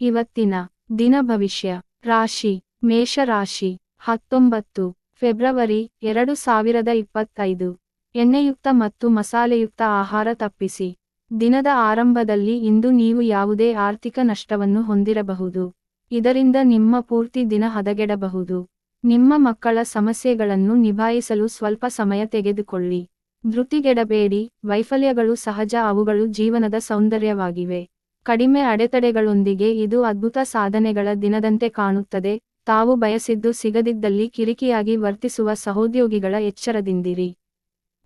ಇವತ್ತಿನ ದಿನ ಭವಿಷ್ಯ. ರಾಶಿ. ಮೇಷರಾಶಿ. ಹತ್ತೊಂಬತ್ತು. ಫೆಬ್ರವರಿ ಎರಡು ಸಾವಿರದ ಇಪ್ಪತ್ತೈದು. ಎಣ್ಣೆಯುಕ್ತ ಮತ್ತು ಮಸಾಲೆಯುಕ್ತ ಆಹಾರ ತಪ್ಪಿಸಿ. ದಿನದ ಆರಂಭದಲ್ಲಿ ಇಂದು ನೀವು ಯಾವುದೇ ಆರ್ಥಿಕ ನಷ್ಟವನ್ನು ಹೊಂದಿರಬಹುದು. ಇದರಿಂದ ನಿಮ್ಮ ಪೂರ್ತಿ ದಿನ ಹದಗೆಡಬಹುದು. ನಿಮ್ಮ ಮಕ್ಕಳ ಸಮಸ್ಯೆಗಳನ್ನು ನಿಭಾಯಿಸಲು ಸ್ವಲ್ಪ ಸಮಯ ತೆಗೆದುಕೊಳ್ಳಿ. ಧೃತಿಗೆಡಬೇಡಿ. ವೈಫಲ್ಯಗಳು ಸಹಜ, ಅವುಗಳು ಜೀವನದ ಸೌಂದರ್ಯವಾಗಿವೆ. ಕಡಿಮೆ ಅಡೆತಡೆಗಳೊಂದಿಗೆ ಇದು ಅದ್ಭುತ ಸಾಧನೆಗಳ ದಿನದಂತೆ ಕಾಣುತ್ತದೆ. ತಾವು ಬಯಸಿದ್ದು ಸಿಗದಿದ್ದಲ್ಲಿ ಕಿರಿಕಿಯಾಗಿ ವರ್ತಿಸುವ ಸಹೋದ್ಯೋಗಿಗಳ ಎಚ್ಚರದಿಂದಿರಿ.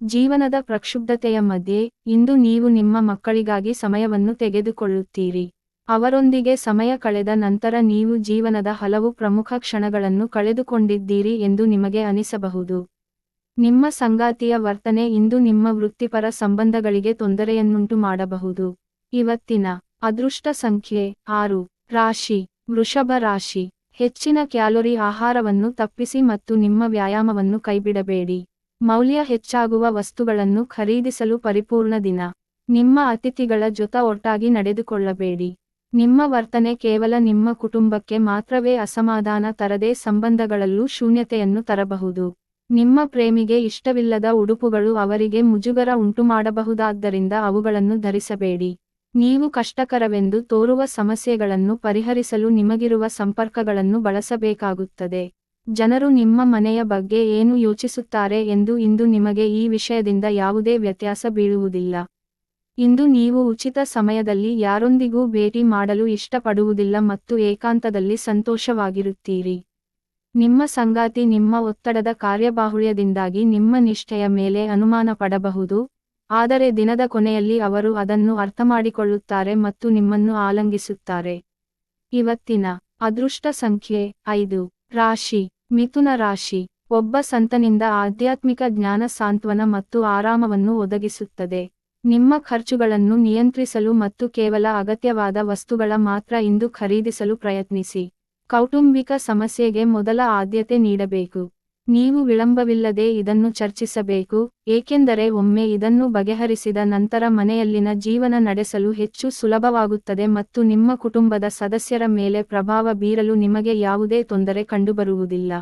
ಜೀವನದ ಪ್ರಕ್ಷುಬ್ಧತೆಯ ಮಧ್ಯೆ, ಇಂದು ನೀವು ನಿಮ್ಮ ಮಕ್ಕಳಿಗಾಗಿ ಸಮಯವನ್ನು ತೆಗೆದುಕೊಳ್ಳುತ್ತೀರಿ. ಅವರೊಂದಿಗೆ ಸಮಯ ಕಳೆದ ನಂತರ ನೀವು ಜೀವನದ ಹಲವು ಪ್ರಮುಖ ಕ್ಷಣಗಳನ್ನು ಕಳೆದುಕೊಂಡಿದ್ದೀರಿ ಎಂದು ನಿಮಗೆ ಅನಿಸಬಹುದು. ನಿಮ್ಮ ಸಂಗಾತಿಯ ವರ್ತನೆ ಇಂದು ನಿಮ್ಮ ವೃತ್ತಿಪರ ಸಂಬಂಧಗಳಿಗೆ ತೊಂದರೆಯನ್ನುಂಟು ಮಾಡಬಹುದು ಇವತ್ತಿನ ಅದೃಷ್ಟ ಸಂಖ್ಯೆ ಆರು. ರಾಶಿ. ವೃಷಭ ರಾಶಿ. ಹೆಚ್ಚಿನ ಕ್ಯಾಲೋರಿ ಆಹಾರವನ್ನು ತಪ್ಪಿಸಿ ಮತ್ತು ನಿಮ್ಮ ವ್ಯಾಯಾಮವನ್ನು ಕೈಬಿಡಬೇಡಿ. ಮೌಲ್ಯ ಹೆಚ್ಚಾಗುವ ವಸ್ತುಗಳನ್ನು ಖರೀದಿಸಲು ಪರಿಪೂರ್ಣ ದಿನ. ನಿಮ್ಮ ಅತಿಥಿಗಳ ಜೊತೆ ಒಟ್ಟಾಗಿ ನಡೆದುಕೊಳ್ಳಬೇಡಿ. ನಿಮ್ಮ ವರ್ತನೆ ಕೇವಲ ನಿಮ್ಮ ಕುಟುಂಬಕ್ಕೆ ಮಾತ್ರವೇ ಅಸಮಾಧಾನ ತರದೇ ಸಂಬಂಧಗಳಲ್ಲೂ ಶೂನ್ಯತೆಯನ್ನು ತರಬಹುದು. ನಿಮ್ಮ ಪ್ರೇಮಿಗೆ ಇಷ್ಟವಿಲ್ಲದ ಉಡುಪುಗಳು ಅವರಿಗೆ ಮುಜುಗರ ಉಂಟುಮಾಡಬಹುದಾದ್ದರಿಂದ ಅವುಗಳನ್ನು ಧರಿಸಬೇಡಿ. ನೀವು ಕಷ್ಟಕರವೆಂದು ತೋರುವ ಸಮಸ್ಯೆಗಳನ್ನು ಪರಿಹರಿಸಲು ನಿಮಗಿರುವ ಸಂಪರ್ಕಗಳನ್ನು ಬಳಸಬೇಕಾಗುತ್ತದೆ. ಜನರು ನಿಮ್ಮ ಮನೆಯ ಬಗ್ಗೆ ಏನು ಯೋಚಿಸುತ್ತಾರೆ ಎಂದು ಇಂದು ನಿಮಗೆ ಈ ವಿಷಯದಿಂದ ಯಾವುದೇ ವ್ಯತ್ಯಾಸ ಬೀಳುವುದಿಲ್ಲ. ಇಂದು ನೀವು ಉಚಿತ ಸಮಯದಲ್ಲಿ ಯಾರೊಂದಿಗೂ ಭೇಟಿ ಮಾಡಲು ಇಷ್ಟಪಡುವುದಿಲ್ಲ ಮತ್ತು ಏಕಾಂತದಲ್ಲಿ ಸಂತೋಷವಾಗಿರುತ್ತೀರಿ. ನಿಮ್ಮ ಸಂಗಾತಿ ನಿಮ್ಮ ಒತ್ತಡದ ಕಾರ್ಯಬಾಹುಳ್ಯದಿಂದಾಗಿ ನಿಮ್ಮ ನಿಷ್ಠೆಯ ಮೇಲೆ ಅನುಮಾನ ಪಡಬಹುದು. ಆದರೆ ದಿನದ ಕೊನೆಯಲ್ಲಿ ಅವರು ಅದನ್ನು ಅರ್ಥಮಾಡಿಕೊಳ್ಳುತ್ತಾರೆ ಮತ್ತು ನಿಮ್ಮನ್ನು ಆಲಂಗಿಸುತ್ತಾರೆ. ಇವತ್ತಿನ ಅದೃಷ್ಟ ಸಂಖ್ಯೆ ಐದು. ರಾಶಿ. ಮಿಥುನ ರಾಶಿ. ಒಬ್ಬ ಸಂತನಿಂದ ಆಧ್ಯಾತ್ಮಿಕ ಜ್ಞಾನ ಸಾಂತ್ವನ ಮತ್ತು ಆರಾಮವನ್ನು ಒದಗಿಸುತ್ತದೆ. ನಿಮ್ಮ ಖರ್ಚುಗಳನ್ನು ನಿಯಂತ್ರಿಸಲು ಮತ್ತು ಕೇವಲ ಅಗತ್ಯವಾದ ವಸ್ತುಗಳ ಮಾತ್ರ ಇಂದು ಖರೀದಿಸಲು ಪ್ರಯತ್ನಿಸಿ. ಕೌಟುಂಬಿಕ ಸಮಸ್ಯೆಗೆ ಮೊದಲ ಆದ್ಯತೆ ನೀಡಬೇಕು. ನೀವು ವಿಳಂಬವಿಲ್ಲದೆ ಇದನ್ನು ಚರ್ಚಿಸಬೇಕು, ಏಕೆಂದರೆ ಒಮ್ಮೆ ಇದನ್ನು ಬಗೆಹರಿಸಿದ ನಂತರ ಮನೆಯಲ್ಲಿನ ಜೀವನ ನಡೆಸಲು ಹೆಚ್ಚು ಸುಲಭವಾಗುತ್ತದೆ ಮತ್ತು ನಿಮ್ಮ ಕುಟುಂಬದ ಸದಸ್ಯರ ಮೇಲೆ ಪ್ರಭಾವ ಬೀರಲು ನಿಮಗೆ ಯಾವುದೇ ತೊಂದರೆ ಕಂಡುಬರುವುದಿಲ್ಲ.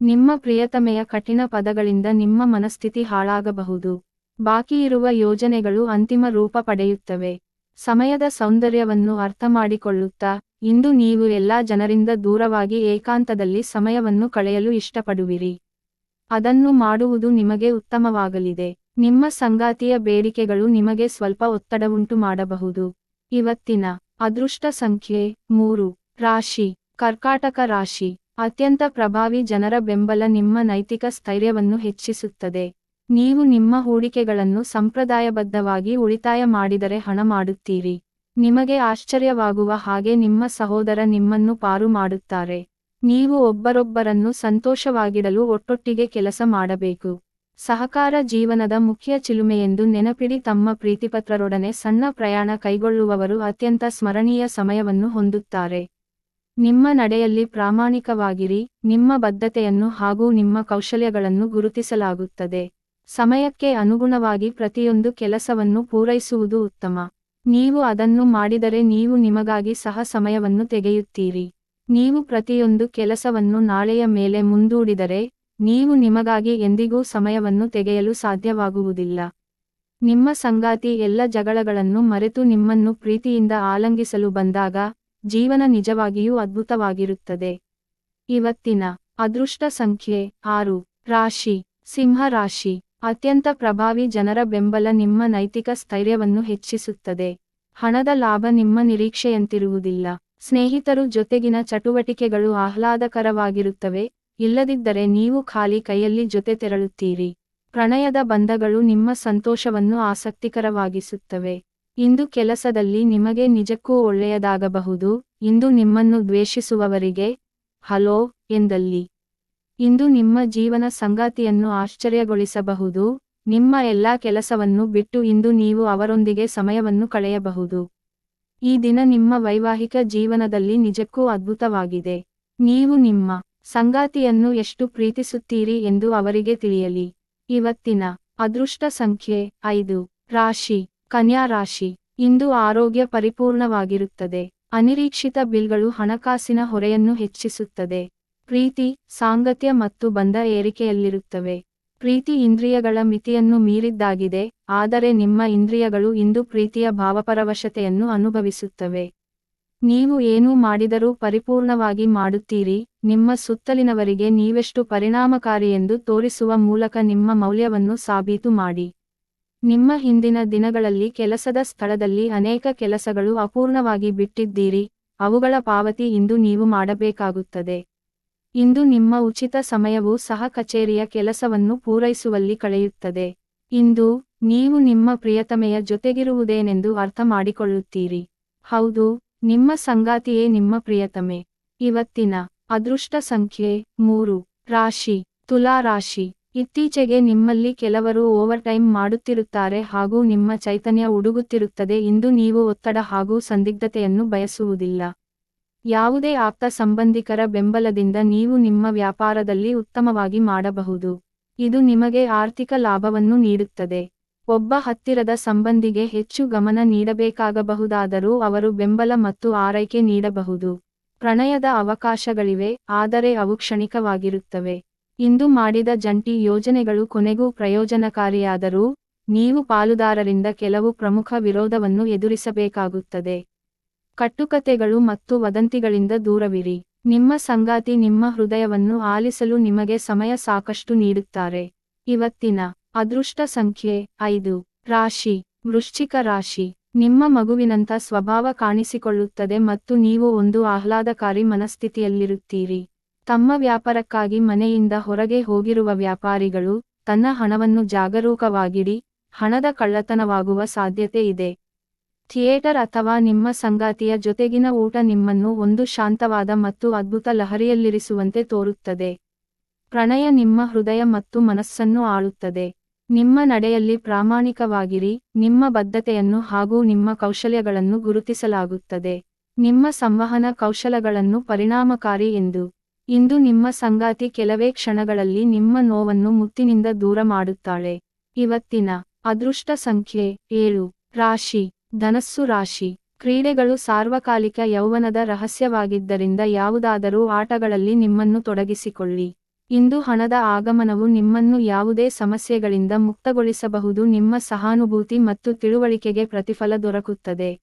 ನಿಮ್ಮ ಪ್ರಿಯತಮೆಯ ಕಠಿಣ ಪದಗಳಿಂದ ನಿಮ್ಮ ಮನಸ್ಥಿತಿ ಹಾಳಾಗಬಹುದು. ಬಾಕಿಯಿರುವ ಯೋಜನೆಗಳು ಅಂತಿಮ ರೂಪ ಪಡೆಯುತ್ತವೆ. ಸಮಯದ ಸೌಂದರ್ಯವನ್ನು ಅರ್ಥಮಾಡಿಕೊಳ್ಳುತ್ತಾ ಇಂದು ನೀವು ಎಲ್ಲಾ ಜನರಿಂದ ದೂರವಾಗಿ ಏಕಾಂತದಲ್ಲಿ ಸಮಯವನ್ನು ಕಳೆಯಲು ಇಷ್ಟಪಡುವಿರಿ. ಅದನ್ನು ಮಾಡುವುದು ನಿಮಗೆ ಉತ್ತಮವಾಗಲಿದೆ. ನಿಮ್ಮ ಸಂಗಾತಿಯ ಬೇಡಿಕೆಗಳು ನಿಮಗೆ ಸ್ವಲ್ಪ ಒತ್ತಡವುಂಟು ಮಾಡಬಹುದು. ಇವತ್ತಿನ ಅದೃಷ್ಟ ಸಂಖ್ಯೆ ಮೂರು. ರಾಶಿ. ಕರ್ಕಾಟಕ ರಾಶಿ. ಅತ್ಯಂತ ಪ್ರಭಾವಿ ಜನರ ಬೆಂಬಲ ನಿಮ್ಮ ನೈತಿಕ ಸ್ಥೈರ್ಯವನ್ನು ಹೆಚ್ಚಿಸುತ್ತದೆ. ನೀವು ನಿಮ್ಮ ಹೂಡಿಕೆಗಳನ್ನು ಸಂಪ್ರದಾಯಬದ್ಧವಾಗಿ ಉಳಿತಾಯ ಮಾಡಿದರೆ ಹಣ ಮಾಡುತ್ತೀರಿ. ನಿಮಗೆ ಆಶ್ಚರ್ಯವಾಗುವ ಹಾಗೆ ನಿಮ್ಮ ಸಹೋದರ ನಿಮ್ಮನ್ನು ಪಾರು ಮಾಡುತ್ತಾರೆ. ನೀವು ಒಬ್ಬರೊಬ್ಬರನ್ನು ಸಂತೋಷವಾಗಿಡಲು ಒಟ್ಟೊಟ್ಟಿಗೆ ಕೆಲಸ ಮಾಡಬೇಕು. ಸಹಕಾರ ಜೀವನದ ಮುಖ್ಯ ಚಿಲುಮೆಯೆಂದು ನೆನಪಿಡಿ ತಮ್ಮ ಪ್ರೀತಿಪತ್ರರೊಡನೆ ಸಣ್ಣ ಪ್ರಯಾಣ ಕೈಗೊಳ್ಳುವವರು ಅತ್ಯಂತ ಸ್ಮರಣೀಯ ಸಮಯವನ್ನು ಹೊಂದುತ್ತಾರೆ. ನಿಮ್ಮ ನಡೆಯಲ್ಲಿ ಪ್ರಾಮಾಣಿಕವಾಗಿರಿ, ನಿಮ್ಮ ಬದ್ಧತೆಯನ್ನು ಹಾಗೂ ನಿಮ್ಮ ಕೌಶಲ್ಯಗಳನ್ನು ಗುರುತಿಸಲಾಗುತ್ತದೆ. ಸಮಯಕ್ಕೆ ಅನುಗುಣವಾಗಿ ಪ್ರತಿಯೊಂದು ಕೆಲಸವನ್ನು ಪೂರೈಸುವುದು ಉತ್ತಮ. ನೀವು ಅದನ್ನು ಮಾಡಿದರೆ ನೀವು ನಿಮಗಾಗಿ ಸಹ ಸಮಯವನ್ನು ತೆಗೆಯುತ್ತೀರಿ. ನೀವು ಪ್ರತಿಯೊಂದು ಕೆಲಸವನ್ನು ನಾಳೆಯ ಮೇಲೆ ಮುಂದೂಡಿದರೆ, ನೀವು ನಿಮಗಾಗಿ ಎಂದಿಗೂ ಸಮಯವನ್ನು ತೆಗೆಯಲು ಸಾಧ್ಯವಾಗುವುದಿಲ್ಲ. ನಿಮ್ಮ ಸಂಗಾತಿ ಎಲ್ಲ ಜಗಳಗಳನ್ನು ಮರೆತು ನಿಮ್ಮನ್ನು ಪ್ರೀತಿಯಿಂದ ಆಲಂಗಿಸಲು ಬಂದಾಗ, ಜೀವನ ನಿಜವಾಗಿಯೂ ಅದ್ಭುತವಾಗಿರುತ್ತದೆ. ಇವತ್ತಿನ ಅದೃಷ್ಟ ಸಂಖ್ಯೆ ಆರು, ರಾಶಿ ಸಿಂಹ ರಾಶಿ ಅತ್ಯಂತ ಪ್ರಭಾವಿ ಜನರ ಬೆಂಬಲ ನಿಮ್ಮ ನೈತಿಕ ಸ್ಥೈರ್ಯವನ್ನು ಹೆಚ್ಚಿಸುತ್ತದೆ. ಹಣದ ಲಾಭ ನಿಮ್ಮ ನಿರೀಕ್ಷೆಯಂತಿರುವುದಿಲ್ಲ. ಸ್ನೇಹಿತರು ಜೊತೆಗಿನ ಚಟುವಟಿಕೆಗಳು ಆಹ್ಲಾದಕರವಾಗಿರುತ್ತವೆ. ಇಲ್ಲದಿದ್ದರೆ ನೀವು ಖಾಲಿ ಕೈಯಲ್ಲಿ ಜೊತೆ ತೆರಳುತ್ತೀರಿ. ಪ್ರಣಯದ ಬಂಧಗಳು ನಿಮ್ಮ ಸಂತೋಷವನ್ನು ಆಸಕ್ತಿಕರವಾಗಿಸುತ್ತವೆ. ಇಂದು ಕೆಲಸದಲ್ಲಿ ನಿಮಗೆ ನಿಜಕ್ಕೂ ಒಳ್ಳೆಯದಾಗಬಹುದು. ಇಂದು ನಿಮ್ಮನ್ನು ದ್ವೇಷಿಸುವವರಿಗೆ, ಹಲೋ ಎಂದಲ್ಲಿ. ಇಂದು ನಿಮ್ಮ ಜೀವನ ಸಂಗಾತಿಯನ್ನು ಆಶ್ಚರ್ಯಗೊಳಿಸಬಹುದು, ನಿಮ್ಮ ಎಲ್ಲಾ ಕೆಲಸವನ್ನು ಬಿಟ್ಟು ಇಂದು ನೀವು ಅವರೊಂದಿಗೆ ಸಮಯವನ್ನು ಕಳೆಯಬಹುದು. ಈ ದಿನ ನಿಮ್ಮ ವೈವಾಹಿಕ ಜೀವನದಲ್ಲಿ ನಿಜಕ್ಕೂ ಅದ್ಭುತವಾಗಿದೆ. ನೀವು ನಿಮ್ಮ ಸಂಗಾತಿಯನ್ನು ಎಷ್ಟು ಪ್ರೀತಿಸುತ್ತೀರಿ ಎಂದು ಅವರಿಗೆ ತಿಳಿಯಲಿ. ಇವತ್ತಿನ ಅದೃಷ್ಟ ಸಂಖ್ಯೆ ಐದು, ರಾಶಿ, ಕನ್ಯಾ ರಾಶಿ, ಇಂದು ಆರೋಗ್ಯ ಪರಿಪೂರ್ಣವಾಗಿರುತ್ತದೆ. ಅನಿರೀಕ್ಷಿತ ಬಿಲ್ಗಳು ಹಣಕಾಸಿನ ಹೊರೆಯನ್ನು ಹೆಚ್ಚಿಸುತ್ತದೆ. ಪ್ರೀತಿ, ಸಾಂಗತ್ಯ ಮತ್ತು ಬಂಧ ಏರಿಕೆಯಲ್ಲಿರುತ್ತವೆ. ಪ್ರೀತಿ ಇಂದ್ರಿಯಗಳ ಮಿತಿಯನ್ನು ಮೀರಿದ್ದಾಗಿದೆ, ಆದರೆ ನಿಮ್ಮ ಇಂದ್ರಿಯಗಳು ಇಂದು ಪ್ರೀತಿಯ ಭಾವಪರವಶತೆಯನ್ನು ಅನುಭವಿಸುತ್ತವೆ. ನೀವು ಏನೂ ಮಾಡಿದರೂ ಪರಿಪೂರ್ಣವಾಗಿ ಮಾಡುತ್ತೀರಿ, ನಿಮ್ಮ ಸುತ್ತಲಿನವರಿಗೆ ನೀವೆಷ್ಟು ಪರಿಣಾಮಕಾರಿಯೆಂದು ತೋರಿಸುವ ಮೂಲಕ ನಿಮ್ಮ ಮೌಲ್ಯವನ್ನು ಸಾಬೀತು ಮಾಡಿ. ನಿಮ್ಮ ಹಿಂದಿನ ದಿನಗಳಲ್ಲಿ ಕೆಲಸದ ಸ್ಥಳದಲ್ಲಿ ಅನೇಕ ಕೆಲಸಗಳು ಅಪೂರ್ಣವಾಗಿ ಬಿಟ್ಟಿದ್ದೀರಿ, ಅವುಗಳ ಪಾವತಿ ಇಂದು ನೀವು ಮಾಡಬೇಕಾಗುತ್ತದೆ. ಇಂದು ನಿಮ್ಮ ಉಚಿತ ಸಮಯವು ಸಹ ಕಚೇರಿಯ ಕೆಲಸವನ್ನು ಪೂರೈಸುವಲ್ಲಿ ಕಳೆಯುತ್ತದೆ. ಇಂದು ನೀವು ನಿಮ್ಮ ಪ್ರಿಯತಮೆಯ ಜೊತೆಗಿರುವುದೇನೆಂದು ಅರ್ಥ ಮಾಡಿಕೊಳ್ಳುತ್ತೀರಿ. ಹೌದು, ನಿಮ್ಮ ಸಂಗಾತಿಯೇ ನಿಮ್ಮ ಪ್ರಿಯತಮೆ. ಇವತ್ತಿನ ಅದೃಷ್ಟ ಸಂಖ್ಯೆ ಮೂರು. ರಾಶಿ. ತುಲಾ ರಾಶಿ. ಇತ್ತೀಚೆಗೆ ನಿಮ್ಮಲ್ಲಿ ಕೆಲವರು ಓವರ್ಟೈಮ್ ಮಾಡುತ್ತಿರುತ್ತಾರೆ ಹಾಗೂ ನಿಮ್ಮ ಚೈತನ್ಯ ಉಡುಗುತ್ತಿರುತ್ತದೆ ಇಂದು ನೀವು ಒತ್ತಡ ಹಾಗೂ ಸಂದಿಗ್ಧತೆಯನ್ನು ಬಯಸುವುದಿಲ್ಲ. ಯಾವುದೇ ಆಪ್ತ ಸಂಬಂಧಿಕರ ಬೆಂಬಲದಿಂದ ನೀವು ನಿಮ್ಮ ವ್ಯಾಪಾರದಲ್ಲಿ ಉತ್ತಮವಾಗಿ ಮಾಡಬಹುದು. ಇದು ನಿಮಗೆ ಆರ್ಥಿಕ ಲಾಭವನ್ನು ನೀಡುತ್ತದೆ. ಒಬ್ಬ ಹತ್ತಿರದ ಸಂಬಂಧಿಗೆ ಹೆಚ್ಚು ಗಮನ ನೀಡಬೇಕಾಗಬಹುದಾದರೂ ಅವರು ಬೆಂಬಲ ಮತ್ತು ಆರೈಕೆ ನೀಡಬಹುದು. ಪ್ರಣಯದ ಅವಕಾಶಗಳಿವೆ, ಆದರೆ ಅವು ಕ್ಷಣಿಕವಾಗಿರುತ್ತವೆ. ಇಂದು ಮಾಡಿದ ಜಂಟಿ ಯೋಜನೆಗಳು ಕೊನೆಗೂ ಪ್ರಯೋಜನಕಾರಿಯಾದರೂ, ನೀವು ಪಾಲುದಾರರಿಂದ ಕೆಲವು ಪ್ರಮುಖ ವಿರೋಧವನ್ನು ಎದುರಿಸಬೇಕಾಗುತ್ತದೆ. ಕಟ್ಟುಕತೆಗಳು ಮತ್ತು ವದಂತಿಗಳಿಂದ ದೂರವಿರಿ. ನಿಮ್ಮ ಸಂಗಾತಿ ನಿಮ್ಮ ಹೃದಯವನ್ನು ಆಲಿಸಲು ನಿಮಗೆ ಸಮಯ ಸಾಕಷ್ಟು ನೀಡುತ್ತಾರೆ. ಇವತ್ತಿನ ಅದೃಷ್ಟ ಸಂಖ್ಯೆ ಐದು. ರಾಶಿ. ವೃಶ್ಚಿಕ ರಾಶಿ. ನಿಮ್ಮ ಮಗುವಿನಂಥ ಸ್ವಭಾವ ಕಾಣಿಸಿಕೊಳ್ಳುತ್ತದೆ ಮತ್ತು ನೀವು ಒಂದು ಆಹ್ಲಾದಕಾರಿ ಮನಸ್ಥಿತಿಯಲ್ಲಿರುತ್ತೀರಿ. ತಮ್ಮ ವ್ಯಾಪಾರಕ್ಕಾಗಿ ಮನೆಯಿಂದ ಹೊರಗೆ ಹೋಗಿರುವ ವ್ಯಾಪಾರಿಗಳು ತನ್ನ ಹಣವನ್ನು ಜಾಗರೂಕವಾಗಿಡಿ, ಹಣದ ಕಳ್ಳತನವಾಗುವ ಸಾಧ್ಯತೆ ಇದೆ. ಥಿಯೇಟರ್ ಅಥವಾ ನಿಮ್ಮ ಸಂಗಾತಿಯ ಜೊತೆಗಿನ ಊಟ ನಿಮ್ಮನ್ನು ಒಂದು ಶಾಂತವಾದ ಮತ್ತು ಅದ್ಭುತ ಲಹರಿಯಲ್ಲಿರಿಸುವಂತೆ ತೋರುತ್ತದೆ. ಪ್ರಣಯ ನಿಮ್ಮ ಹೃದಯ ಮತ್ತು ಮನಸ್ಸನ್ನು ಆಳುತ್ತದೆ. ನಿಮ್ಮ ನಡೆಯಲ್ಲಿ ಪ್ರಾಮಾಣಿಕವಾಗಿರಿ, ನಿಮ್ಮ ಬದ್ಧತೆಯನ್ನು ಹಾಗೂ ನಿಮ್ಮ ಕೌಶಲ್ಯಗಳನ್ನು ಗುರುತಿಸಲಾಗುತ್ತದೆ. ನಿಮ್ಮ ಸಂವಹನ ಕೌಶಲಗಳನ್ನು ಪರಿಣಾಮಕಾರಿ ಎಂದು. ಇಂದು ನಿಮ್ಮ ಸಂಗಾತಿ ಕೆಲವೇ ಕ್ಷಣಗಳಲ್ಲಿ ನಿಮ್ಮ ನೋವನ್ನು ಮುತ್ತಿನಿಂದ ದೂರ ಮಾಡುತ್ತಾಳೆ. ಇವತ್ತಿನ ಅದೃಷ್ಟ ಸಂಖ್ಯೆ ಏಳು, ರಾಶಿ. ಧನಸ್ಸು ರಾಶಿ. ಕ್ರೀಡೆಗಳು ಸಾರ್ವಕಾಲಿಕ ಯೌವನದ ರಹಸ್ಯವಾಗಿದ್ದರಿಂದ ಯಾವುದಾದರೂ ಆಟಗಳಲ್ಲಿ ನಿಮ್ಮನ್ನು ತೊಡಗಿಸಿಕೊಳ್ಳಿ. ಇಂದು ಹಣದ ಆಗಮನವು ನಿಮ್ಮನ್ನು ಯಾವುದೇ ಸಮಸ್ಯೆಗಳಿಂದ ಮುಕ್ತಗೊಳಿಸಬಹುದು, ನಿಮ್ಮ ಸಹಾನುಭೂತಿ ಮತ್ತು ತಿಳುವಳಿಕೆಗೆ ಪ್ರತಿಫಲ ದೊರಕುತ್ತದೆ.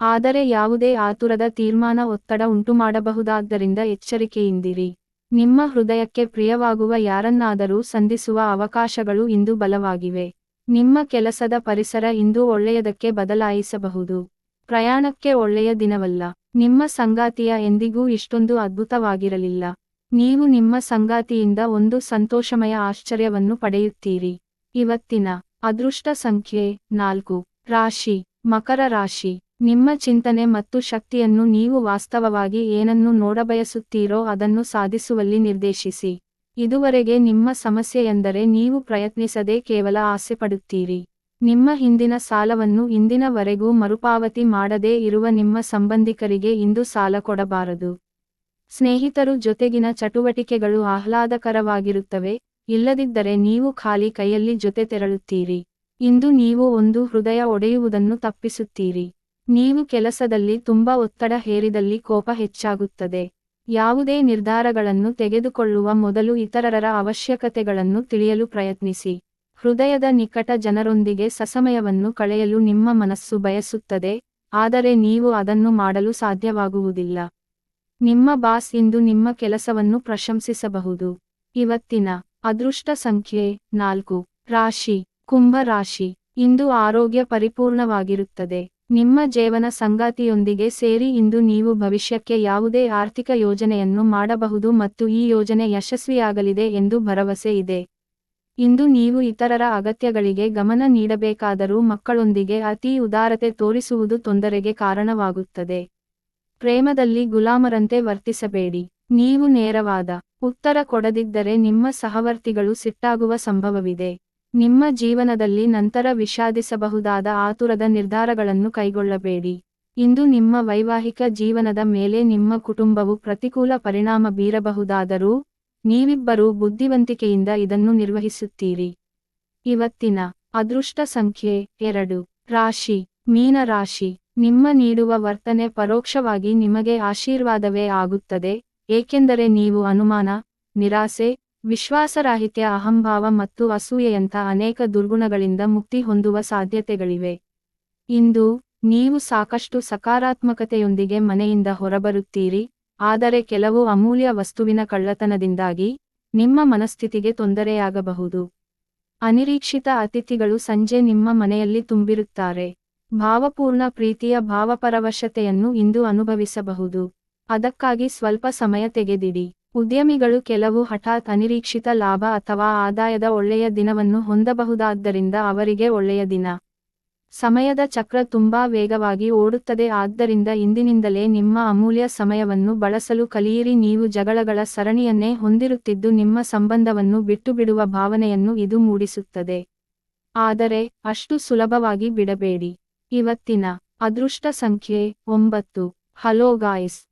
ಆದರೆ ಯಾವುದೇ ಆತುರದ ತೀರ್ಮಾನ ಒತ್ತಡ ಉಂಟುಮಾಡಬಹುದಾದ್ದರಿಂದ ಎಚ್ಚರಿಕೆಯಿಂದಿರಿ. ನಿಮ್ಮ ಹೃದಯಕ್ಕೆ ಪ್ರಿಯವಾಗುವ ಯಾರನ್ನಾದರೂ ಸಂಧಿಸುವ ಅವಕಾಶಗಳು ಇಂದು ಬಲವಾಗಿವೆ. ನಿಮ್ಮ ಕೆಲಸದ ಪರಿಸರ ಇಂದು ಒಳ್ಳೆಯದಕ್ಕೆ ಬದಲಾಯಿಸಬಹುದು. ಪ್ರಯಾಣಕ್ಕೆ ಒಳ್ಳೆಯ ದಿನವಲ್ಲ. ನಿಮ್ಮ ಸಂಗಾತಿಯ ಎಂದಿಗೂ ಇಷ್ಟೊಂದು ಅದ್ಭುತವಾಗಿರಲಿಲ್ಲ. ನೀವು ನಿಮ್ಮ ಸಂಗಾತಿಯಿಂದ ಒಂದು ಸಂತೋಷಮಯ ಆಶ್ಚರ್ಯವನ್ನು ಪಡೆಯುತ್ತೀರಿ. ಇವತ್ತಿನ ಅದೃಷ್ಟ ಸಂಖ್ಯೆ ನಾಲ್ಕು. ರಾಶಿ. ಮಕರ ರಾಶಿ. ನಿಮ್ಮ ಚಿಂತನೆ ಮತ್ತು ಶಕ್ತಿಯನ್ನು ನೀವು ವಾಸ್ತವವಾಗಿ ಏನನ್ನು ನೋಡಬಯಸುತ್ತೀರೋ ಅದನ್ನು ಸಾಧಿಸುವಲ್ಲಿ ನಿರ್ದೇಶಿಸಿ. ಇದುವರೆಗೆ ನಿಮ್ಮ ಸಮಸ್ಯೆಯೆಂದರೆ ನೀವು ಪ್ರಯತ್ನಿಸದೆ ಕೇವಲ ಆಸೆಪಡುತ್ತೀರಿ. ನಿಮ್ಮ ಹಿಂದಿನ ಸಾಲವನ್ನು ಇಂದಿನವರೆಗೂ ಮರುಪಾವತಿ ಮಾಡದೇ ಇರುವ ನಿಮ್ಮ ಸಂಬಂಧಿಕರಿಗೆ ಇಂದು ಸಾಲ ಕೊಡಬಾರದು. ಸ್ನೇಹಿತರು ಜೊತೆಗಿನ ಚಟುವಟಿಕೆಗಳು ಆಹ್ಲಾದಕರವಾಗಿರುತ್ತವೆ, ಇಲ್ಲದಿದ್ದರೆ ನೀವು ಖಾಲಿ ಕೈಯಲ್ಲಿ ಜೊತೆ ತೆರಳುತ್ತೀರಿ. ಇಂದು ನೀವು ಒಂದು ಹೃದಯ ಒಡೆಯುವುದನ್ನು ತಪ್ಪಿಸುತ್ತೀರಿ. ನೀವು ಕೆಲಸದಲ್ಲಿ ತುಂಬಾ ಒತ್ತಡ ಹೇರಿದಲ್ಲಿ ಕೋಪ ಹೆಚ್ಚಾಗುತ್ತದೆ. ಯಾವುದೇ ನಿರ್ಧಾರಗಳನ್ನು ತೆಗೆದುಕೊಳ್ಳುವ ಮೊದಲು ಇತರರ ಅವಶ್ಯಕತೆಗಳನ್ನು ತಿಳಿಯಲು ಪ್ರಯತ್ನಿಸಿ. ಹೃದಯದ ನಿಕಟ ಜನರೊಂದಿಗೆ ಸಸಮಯವನ್ನು ಕಳೆಯಲು ನಿಮ್ಮ ಮನಸ್ಸು ಬಯಸುತ್ತದೆ, ಆದರೆ ನೀವು ಅದನ್ನು ಮಾಡಲು ಸಾಧ್ಯವಾಗುವುದಿಲ್ಲ. ನಿಮ್ಮ ಬಾಸ್ ಇಂದು ನಿಮ್ಮ ಕೆಲಸವನ್ನು ಪ್ರಶಂಸಿಸಬಹುದು. ಇವತ್ತಿನ ಅದೃಷ್ಟ ಸಂಖ್ಯೆ ನಾಲ್ಕು. ರಾಶಿ. ಕುಂಭ ರಾಶಿ. ಇಂದು ಆರೋಗ್ಯ ಪರಿಪೂರ್ಣವಾಗಿರುತ್ತದೆ. ನಿಮ್ಮ ಜೀವನ ಸಂಗಾತಿಯೊಂದಿಗೆ ಸೇರಿ ಇಂದು ನೀವು ಭವಿಷ್ಯಕ್ಕೆ ಯಾವುದೇ ಆರ್ಥಿಕ ಯೋಜನೆಯನ್ನು ಮಾಡಬಹುದು ಮತ್ತು ಈ ಯೋಜನೆ ಯಶಸ್ವಿಯಾಗಲಿದೆ ಎಂದು ಭರವಸೆ ಇದೆ. ಇಂದು ನೀವು ಇತರರ ಅಗತ್ಯಗಳಿಗೆ ಗಮನ ನೀಡಬೇಕಾದರೂ ಮಕ್ಕಳೊಂದಿಗೆ ಅತಿ ಉದಾರತೆ ತೋರಿಸುವುದು ತೊಂದರೆಗೆ ಕಾರಣವಾಗುತ್ತದೆ. ಪ್ರೇಮದಲ್ಲಿ ಗುಲಾಮರಂತೆ ವರ್ತಿಸಬೇಡಿ. ನೀವು ನೇರವಾದ ಉತ್ತರ ಕೊಡದಿದ್ದರೆ ನಿಮ್ಮ ಸಹವರ್ತಿಗಳು ಸಿಟ್ಟಾಗುವ ಸಂಭವವಿದೆ. ನಿಮ್ಮ ಜೀವನದಲ್ಲಿ ನಂತರ ವಿಷಾದಿಸಬಹುದಾದ ಆತುರದ ನಿರ್ಧಾರಗಳನ್ನು ಕೈಗೊಳ್ಳಬೇಡಿ. ಇಂದು ನಿಮ್ಮ ವೈವಾಹಿಕ ಜೀವನದ ಮೇಲೆ ನಿಮ್ಮ ಕುಟುಂಬವು ಪ್ರತಿಕೂಲ ಪರಿಣಾಮ ಬೀರಬಹುದಾದರೂ, ನೀವಿಬ್ಬರೂ ಬುದ್ಧಿವಂತಿಕೆಯಿಂದ ಇದನ್ನು ನಿರ್ವಹಿಸುತ್ತೀರಿ. ಇವತ್ತಿನ ಅದೃಷ್ಟ ಸಂಖ್ಯೆ ಎರಡು. ರಾಶಿ. ಮೀನ ರಾಶಿ. ನಿಮ್ಮ ನೀಡುವ ವರ್ತನೆ ಪರೋಕ್ಷವಾಗಿ ನಿಮಗೆ ಆಶೀರ್ವಾದವೇ ಆಗುತ್ತದೆ, ಏಕೆಂದರೆ ನೀವು ಅನುಮಾನ, ನಿರಾಸೆ ವಿಶ್ವಾಸರಾಹಿತ್ಯ, ಅಹಂಭಾವ ಮತ್ತು ಅಸೂಯೆಯಂಥ ಅನೇಕ ದುರ್ಗುಣಗಳಿಂದ ಮುಕ್ತಿ ಹೊಂದುವ ಸಾಧ್ಯತೆಗಳಿವೆ. ಇಂದು ನೀವು ಸಾಕಷ್ಟು ಸಕಾರಾತ್ಮಕತೆಯೊಂದಿಗೆ ಮನೆಯಿಂದ ಹೊರಬರುತ್ತೀರಿ, ಆದರೆ ಕೆಲವು ಅಮೂಲ್ಯ ವಸ್ತುವಿನ ಕಳ್ಳತನದಿಂದಾಗಿ ನಿಮ್ಮ ಮನಸ್ಥಿತಿಗೆ ತೊಂದರೆಯಾಗಬಹುದು. ಅನಿರೀಕ್ಷಿತ ಅತಿಥಿಗಳು ಸಂಜೆ ನಿಮ್ಮ ಮನೆಯಲ್ಲಿ ತುಂಬಿರುತ್ತಾರೆ. ಭಾವಪೂರ್ಣ ಪ್ರೀತಿಯ ಭಾವಪರವಶತೆಯನ್ನು ಇಂದು ಅನುಭವಿಸಬಹುದು. ಅದಕ್ಕಾಗಿ ಸ್ವಲ್ಪ ಸಮಯ ತೆಗೆದಿಡಿ. ಉದ್ಯಮಿಗಳು ಕೆಲವು ಹಠಾತ್ ಅನಿರೀಕ್ಷಿತ ಲಾಭ ಅಥವಾ ಆದಾಯದ ಒಳ್ಳೆಯ ದಿನವನ್ನು ಹೊಂದಬಹುದಾದ್ದರಿಂದ ಅವರಿಗೆ ಒಳ್ಳೆಯ ದಿನ. ಸಮಯದ ಚಕ್ರ ತುಂಬಾ ವೇಗವಾಗಿ ಓಡುತ್ತದೆ, ಆದ್ದರಿಂದ ಇಂದಿನಿಂದಲೇ ನಿಮ್ಮ ಅಮೂಲ್ಯ ಸಮಯವನ್ನು ಬಳಸಲು ಕಲಿಯಿರಿ. ನೀವು ಜಗಳಗಳ ಸರಣಿಯನ್ನೇ ಹೊಂದಿರುತ್ತಿದ್ದು, ನಿಮ್ಮ ಸಂಬಂಧವನ್ನು ಬಿಟ್ಟುಬಿಡುವ ಭಾವನೆಯನ್ನು ಇದು ಮೂಡಿಸುತ್ತದೆ. ಆದರೆ, ಅಷ್ಟು ಸುಲಭವಾಗಿ ಬಿಡಬೇಡಿ. ಇವತ್ತಿನ ಅದೃಷ್ಟ ಸಂಖ್ಯೆ ಒಂಬತ್ತು. Hello guys.